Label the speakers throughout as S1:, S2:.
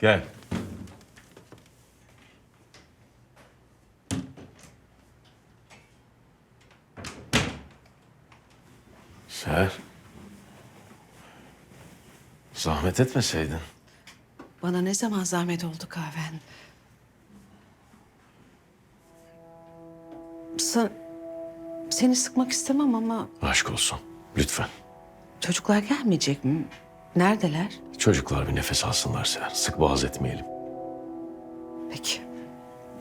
S1: Gel. Seher. Zahmet etmeseydin.
S2: Bana ne zaman zahmet oldu kahven? Sa- seni sıkmak istemem ama
S1: Aşk olsun. Lütfen.
S2: çocuklar gelmeyecek mi? Neredeler?
S1: Çocuklar bir nefes alsınlar Seher. Sık boğaz etmeyelim.
S2: Peki.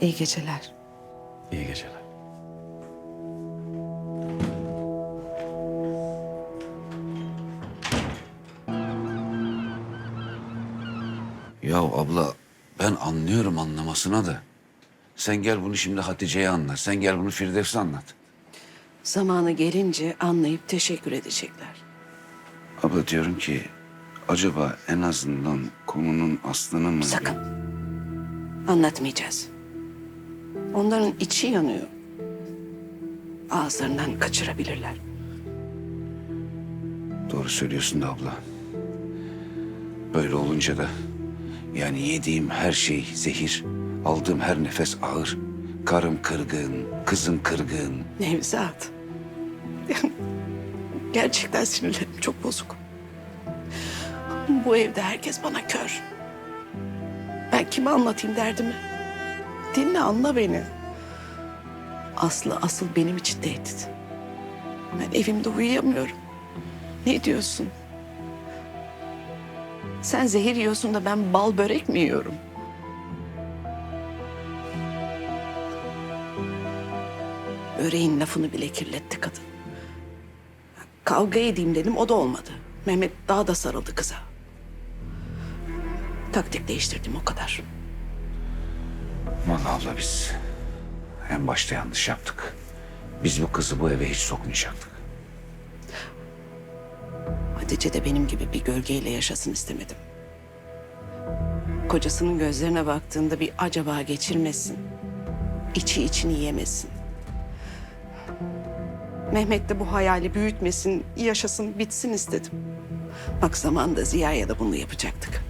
S2: İyi geceler.
S1: İyi geceler.
S3: Ya abla ben anlıyorum anlamasına da. Sen gel bunu şimdi Hatice'ye anlat. Sen gel bunu Firdevs'e anlat.
S2: Zamanı gelince anlayıp teşekkür edecekler.
S3: Abla diyorum ki acaba en azından konunun aslını mı...
S2: Sakın. Anlatmayacağız. Onların içi yanıyor. Ağızlarından kaçırabilirler.
S3: Doğru söylüyorsun da abla. Böyle olunca da yani yediğim her şey zehir, aldığım her nefes ağır. Karım kırgın, kızım kırgın.
S2: Nevzat. Gerçekten sinirlerim çok bozuk. Bu evde herkes bana kör. Ben kime anlatayım derdimi? Dinle anla beni. Aslı asıl benim için tehdit. Ben evimde uyuyamıyorum. Ne diyorsun? Sen zehir yiyorsun da ben bal börek mi yiyorum? Böreğin lafını bile kirletti kadın. Kavga edeyim dedim o da olmadı. Mehmet daha da sarıldı kıza. Taktik değiştirdim o kadar.
S3: Vallahi abla biz en başta yanlış yaptık. Biz bu kızı bu eve hiç sokmayacaktık.
S2: Hatice de benim gibi bir gölgeyle yaşasın istemedim. Kocasının gözlerine baktığında bir acaba geçirmesin. İçi içini yemesin. Mehmet de bu hayali büyütmesin, yaşasın, bitsin istedim. Bak zamanda Ziya'ya da bunu yapacaktık.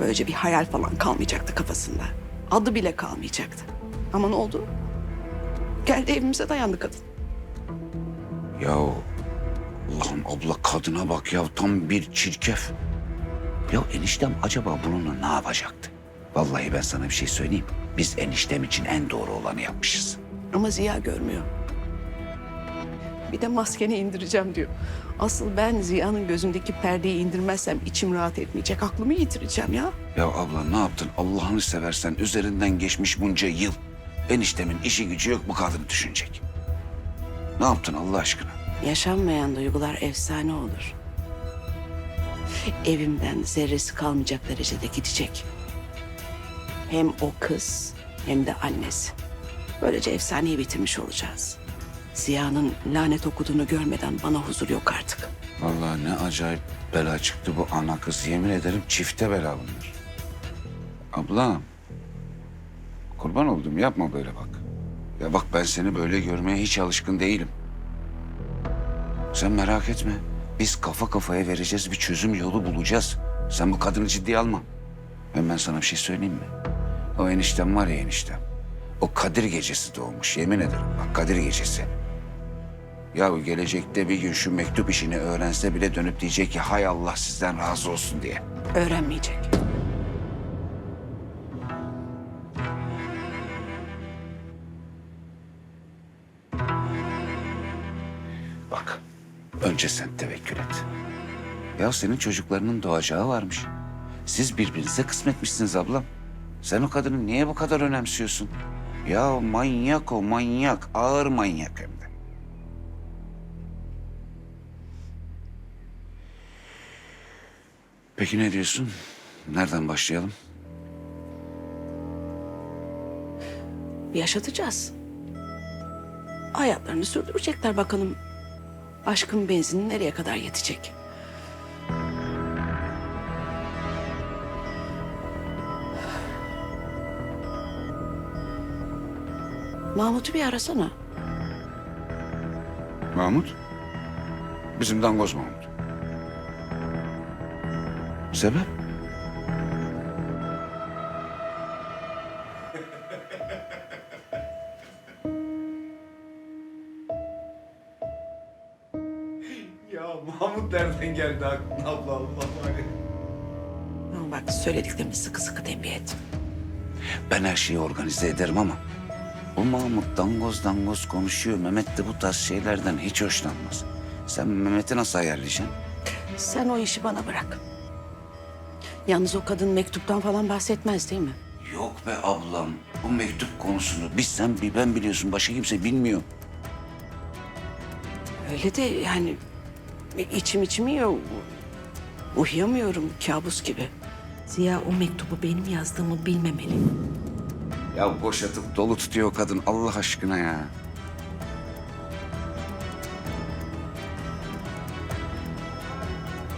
S2: Böylece bir hayal falan kalmayacaktı kafasında. Adı bile kalmayacaktı. Ama ne oldu? Geldi evimize dayandı kadın.
S3: Ya Allah'ım abla kadına bak ya tam bir çirkef. Ya eniştem acaba bununla ne yapacaktı? Vallahi ben sana bir şey söyleyeyim. Biz eniştem için en doğru olanı yapmışız.
S2: Ama Ziya görmüyor. Bir de maskeni indireceğim diyor. Asıl ben Ziya'nın gözündeki perdeyi indirmezsem içim rahat etmeyecek. Aklımı yitireceğim ya.
S3: Ya abla ne yaptın Allah'ını seversen üzerinden geçmiş bunca yıl. Eniştemin işi gücü yok bu kadını düşünecek. Ne yaptın Allah aşkına?
S2: Yaşanmayan duygular efsane olur. Evimden zerresi kalmayacak derecede gidecek. Hem o kız hem de annesi. Böylece efsaneyi bitirmiş olacağız. Ziya'nın lanet okuduğunu görmeden bana huzur yok artık.
S3: Vallahi ne acayip bela çıktı bu ana kız. Yemin ederim çifte bela bunlar. Ablam. Kurban oldum yapma böyle bak. Ya bak ben seni böyle görmeye hiç alışkın değilim. Sen merak etme. Biz kafa kafaya vereceğiz bir çözüm yolu bulacağız. Sen bu kadını ciddiye alma. Hem ben sana bir şey söyleyeyim mi? O eniştem var ya eniştem. O Kadir gecesi doğmuş yemin ederim bak Kadir gecesi. Ya gelecekte bir gün şu mektup işini öğrense bile dönüp diyecek ki hay Allah sizden razı olsun diye.
S2: Öğrenmeyecek.
S3: Bak önce sen tevekkül et. Ya senin çocuklarının doğacağı varmış. Siz birbirinize kısmetmişsiniz ablam. Sen o kadını niye bu kadar önemsiyorsun? Ya manyak o manyak. Ağır manyak hem Peki ne diyorsun? Nereden başlayalım?
S2: Yaşatacağız. Hayatlarını sürdürecekler bakalım. Aşkın benzini nereye kadar yetecek? Mahmut'u bir arasana.
S3: Mahmut? Bizim dangoz Mahmut. Sebep? ya Mahmut nereden geldi aklına abla Allah
S2: Ama bak söylediklerimi sıkı sıkı tembih et.
S3: Ben her şeyi organize ederim ama bu Mahmut dangoz dangoz konuşuyor. Mehmet de bu tarz şeylerden hiç hoşlanmaz. Sen Mehmet'i nasıl ayarlayacaksın?
S2: Sen o işi bana bırak. Yalnız o kadın mektuptan falan bahsetmez değil mi?
S3: Yok be ablam. Bu mektup konusunu biz sen bir ben biliyorsun. Başka kimse bilmiyor.
S2: Öyle de yani içim içim yiyor. Uyuyamıyorum kabus gibi. Ziya o mektubu benim yazdığımı bilmemeli.
S3: Ya boşatıp dolu tutuyor o kadın Allah aşkına ya.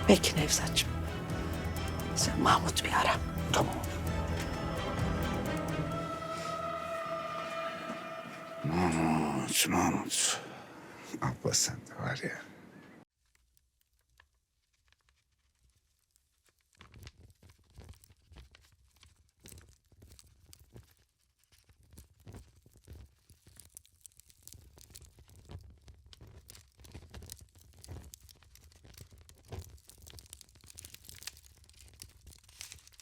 S2: Peki Nevzat'cığım. Mahmut bir ara.
S3: Tamam. Mahmut, Mahmut. Abla sen de var ya.